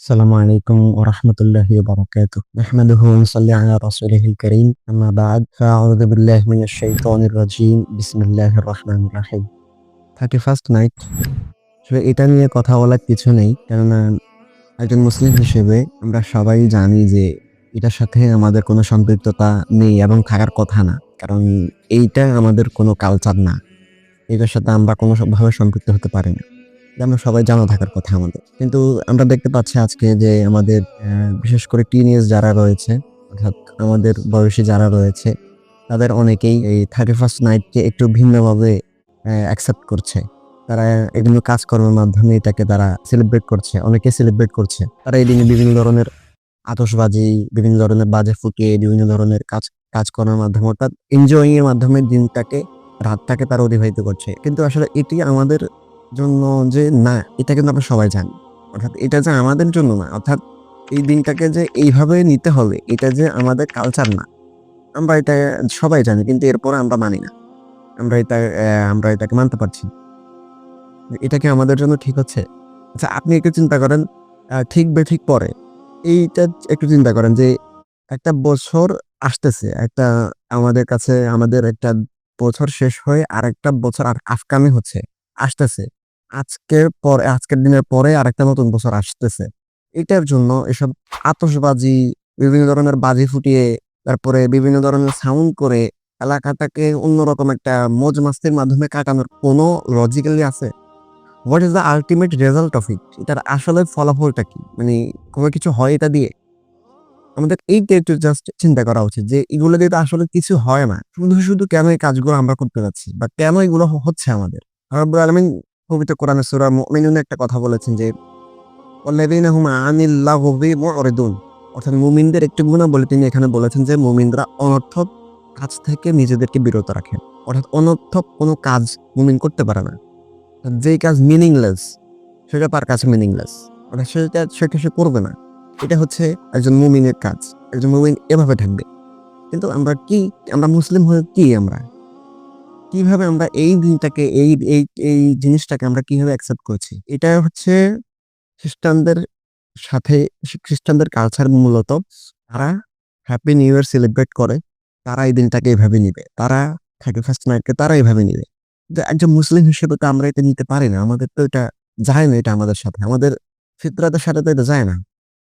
السلام عليكم ورحمة الله وبركاته نحمده ونصلي على رسوله الكريم أما بعد فأعوذ بالله من الشيطان الرجيم بسم الله الرحمن الرحيم thirty first night আসলে এটা নিয়ে কথা বলার কিছু নেই কেননা একজন মুসলিম হিসেবে আমরা সবাই জানি যে এটার সাথে আমাদের কোনো সম্পৃক্ততা নেই এবং থাকার কথা না কারণ এইটা আমাদের কোনো কালচার না এটার সাথে আমরা কোনোভাবে সম্পৃক্ত হতে পারি না এটা আমরা সবাই জানা থাকার কথা আমাদের। কিন্তু আমরা দেখতে পাচ্ছি আজকে যে আমাদের বিশেষ করে টিনেজ যারা রয়েছে, অর্থাৎ আমাদের বয়সী যারা রয়েছে, তাদের অনেকেই এই থার্টি ফার্স্ট নাইটকে একটু ভিন্নভাবে অ্যাকসেপ্ট করছে। তারা এগুলো কাজকর্মের মাধ্যমে এটাকে তারা সেলিব্রেট করছে, অনেকে সেলিব্রেট করছে। তারা এই দিনে বিভিন্ন ধরনের আতশবাজি, বিভিন্ন ধরনের বাজে ফুটিয়ে, বিভিন্ন ধরনের কাজ, কাজকর্মের মাধ্যমে, অর্থাৎ এনজয়িং এর মাধ্যমে দিনটাকে, রাতটাকে তারা অতিবাহিত করছে। কিন্তু আসলে এটি আমাদের জন্য যে না, এটা কিন্তু আমরা সবাই জানি। অর্থাৎ এটা যে আমাদের জন্য না, অর্থাৎ এই দিনটাকে যে এইভাবে নিতে হবে এটা যে আমাদের কালচার না, আমরা এটা সবাই জানি, কিন্তু এরপরে আমরা মানি না। আমরা এটা আমরা এটাকে মানতে পারছি এটা কি আমাদের জন্য ঠিক হচ্ছে? আচ্ছা আপনি একটু চিন্তা করেন ঠিক বে ঠিক পরে। এইটা একটু চিন্তা করেন যে একটা বছর আসতেছে, একটা আমাদের কাছে, আমাদের একটা বছর শেষ হয়ে আর একটা বছর আর আফকামি হচ্ছে, আসতেছে। আজকের পর, আজকের দিনের পরে আরেকটা নতুন বছর আসতেছে। এটার জন্য এসব আতসবাজি বিভিন্ন ধরনের বাজি ফুটিয়ে, তারপরে বিভিন্ন ধরনের সাউন্ড করে এলাকাটাকে অন্যরকম একটা মজ মাস্তির মাধ্যমে কাটানোর কোনো লজিক্যালি আছে? What is the ultimate result of it এটার আসলে ফলাফলটা কি? মানে কোনো কিছু হয় এটা দিয়ে? আমাদের এইটা একটু জাস্ট চিন্তা করা উচিত যে এগুলো দিয়ে তো আসলে কিছু হয় না। শুধু শুধু কেন এই কাজগুলো আমরা করতে যাচ্ছি? বা কেন এগুলো হচ্ছে আমাদের? পবিত্র কোরআনের সূরা মুমিনুনে একটা কথা বলেছেন যে অর্থাৎ মুমিনদের একটি গুণা বলে তিনি এখানে বলেছেন যে, মুমিনরা অনর্থক কাজ থেকে নিজেদেরকে বিরত রাখেন অর্থাৎ অনর্থক কোনো কাজ মুমিন করতে পারে না। যেই কাজ মিনিংলেস সেটা তার কাছে মিনিংলেস অর্থাৎ সেটা সেটা সে করবে না। এটা হচ্ছে একজন মুমিনের কাজ। একজন মুমিন এভাবে থাকবে। কিন্তু আমরা কি, আমরা মুসলিম হয়ে কি আমরা? কীভাবে আমরা এই দিনটাকে, এই এই জিনিসটাকে আমরা কীভাবে অ্যাকসেপ্ট করছি? এটা হচ্ছে খ্রিস্টানদের সাথে, খ্রিস্টানদের কালচার মূলত তারা হ্যাপি নিউ ইয়ার সেলিব্রেট করে, তারা এই দিনটাকে এইভাবে নিবে। তারা থার্টি ফার্স্ট নাইটকে তারা এইভাবে নিবে। একজন মুসলিম হিসেবে তো আমরা এটা নিতে পারি না। আমাদের তো এটা যায় না এটা আমাদের সাথে। আমাদের ফিতরাতের সাথে তো এটা যায় না।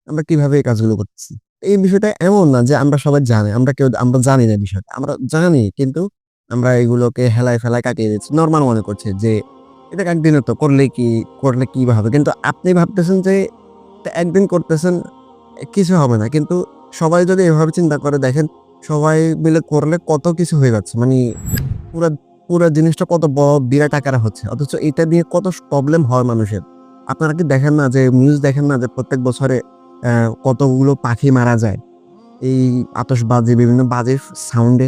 আমরা কীভাবে এই কাজগুলো করতেছি এই বিষয়টা এমন না যে আমরা সবাই জানি। আমরা কেউ, আমরা জানি না বিষয়টা। আমরা জানি, কিন্তু আমরা এগুলোকে হেলায় ফেলায় কাটিয়ে দিচ্ছি। নর্মাল মনে করছে যে, এটা একদিনে তো করলে কি করলে কি হবে? কিন্তু আপনি ভাবতেছেন যে একদিন করতেছেন, কিছু হবে না। কিন্তু সবাই যদি এভাবে চিন্তা করে দেখেন, সবাই মিলে করলে কত কিছু হয়ে যাচ্ছে। মানে পুরো পুরো জিনিসটা কত বড় বিরাট আকারে হচ্ছে। অথচ এটা নিয়ে কত প্রবলেম হয় মানুষের। আপনারা কি দেখেন না যে নিউজ দেখেন না যে, প্রত্যেক বছরে কতগুলো পাখি মারা যায়? এই আতশবাজি, বিভিন্ন বাজে সাউন্ডে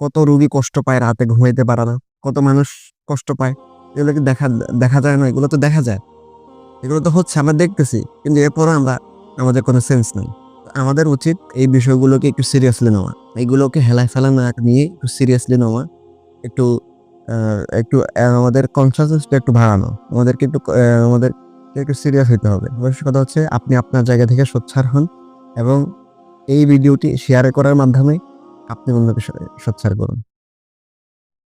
কত রুগী কষ্ট পায় রাতে ঘুমাইতে পারে না, কত মানুষ কষ্ট পায় এগুলো কি দেখা দেখা যায় না, এগুলো তো দেখা যায়। এগুলো তো হচ্ছে, আমরা দেখতেছি, কিন্তু এরপরও আমরা, আমাদের কোনো সেন্স নেই। আমাদের উচিত এই বিষয়গুলোকে একটু সিরিয়াসলি নেওয়া এইগুলোকে হেলায় ফেলা না নিয়ে একটু সিরিয়াসলি নেওয়া, একটু একটু আমাদের কনসিয়াসনেসটা একটু বাড়ানো, আমাদেরকে একটু আমাদের একটু সিরিয়াস হতে হবে। অবশ্য কথা হচ্ছে, আপনি আপনার জায়গা থেকে সোচ্চার হন এবং এই ভিডিওটি শেয়ার করার মাধ্যমে আপনি অন্যকে সোচ্চার করুন।